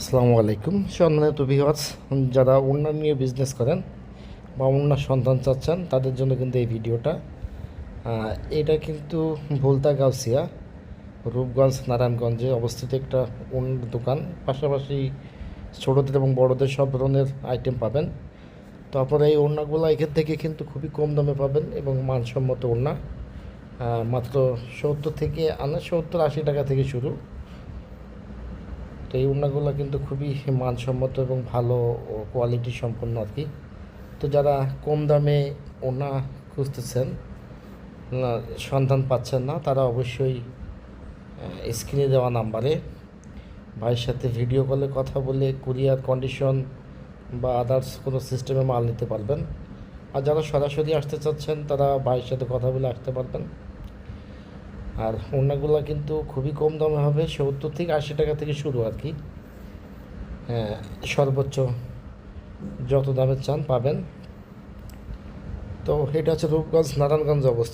আসসালামু আলাইকুম। সম্মানিত ভিওয়ার্স যারা ওড়না নিয়ে বিজনেস করেন বা ওড়নার সন্তান চাচ্ছেন, তাদের জন্য কিন্তু এই ভিডিওটা। এটা কিন্তু ভুলতা গাউসিয়া রূপগঞ্জ, নারায়ণগঞ্জে অবস্থিত একটা ওড়নার দোকান। পাশাপাশি ছোটোদের এবং বড়দের সব ধরনের আইটেম পাবেন। তো আপনারা এই ওড়নাগুলো এখান থেকে কিন্তু খুবই কম দামে পাবেন এবং মানসম্মত ওড়না। মাত্র সত্তর থেকে, আনা সত্তর আশি টাকা থেকে শুরু। তো এই ওড়নাগুলো কিন্তু খুবই মানসম্মত এবং ভালো কোয়ালিটি সম্পন্ন আর কি। তো যারা কম দামে ওড়না খুঁজতেছেন সন্ধান পাচ্ছেন না, তারা অবশ্যই স্ক্রিনে দেওয়া নাম্বারে ভাইয়ের সাথে ভিডিও কলে কথা বলে কুরিয়ার কন্ডিশন বা আদার্স কোনো সিস্টেমে মাল নিতে পারবেন। আর যারা সরাসরি আসতে চাচ্ছেন, তারা ভাইয়ের সাথে কথা বলে আসতে পারবেন। আর ওড়নাগুলো কিন্তু খুবই কম দামে হবে, সত্তর থেকে আশি টাকা থেকে শুরু আর কি। হ্যাঁ সর্বোচ্চ যত দামের চান পাবেন। তো এটা হচ্ছে রূপগঞ্জ, নারায়ণগঞ্জ অবস্থা।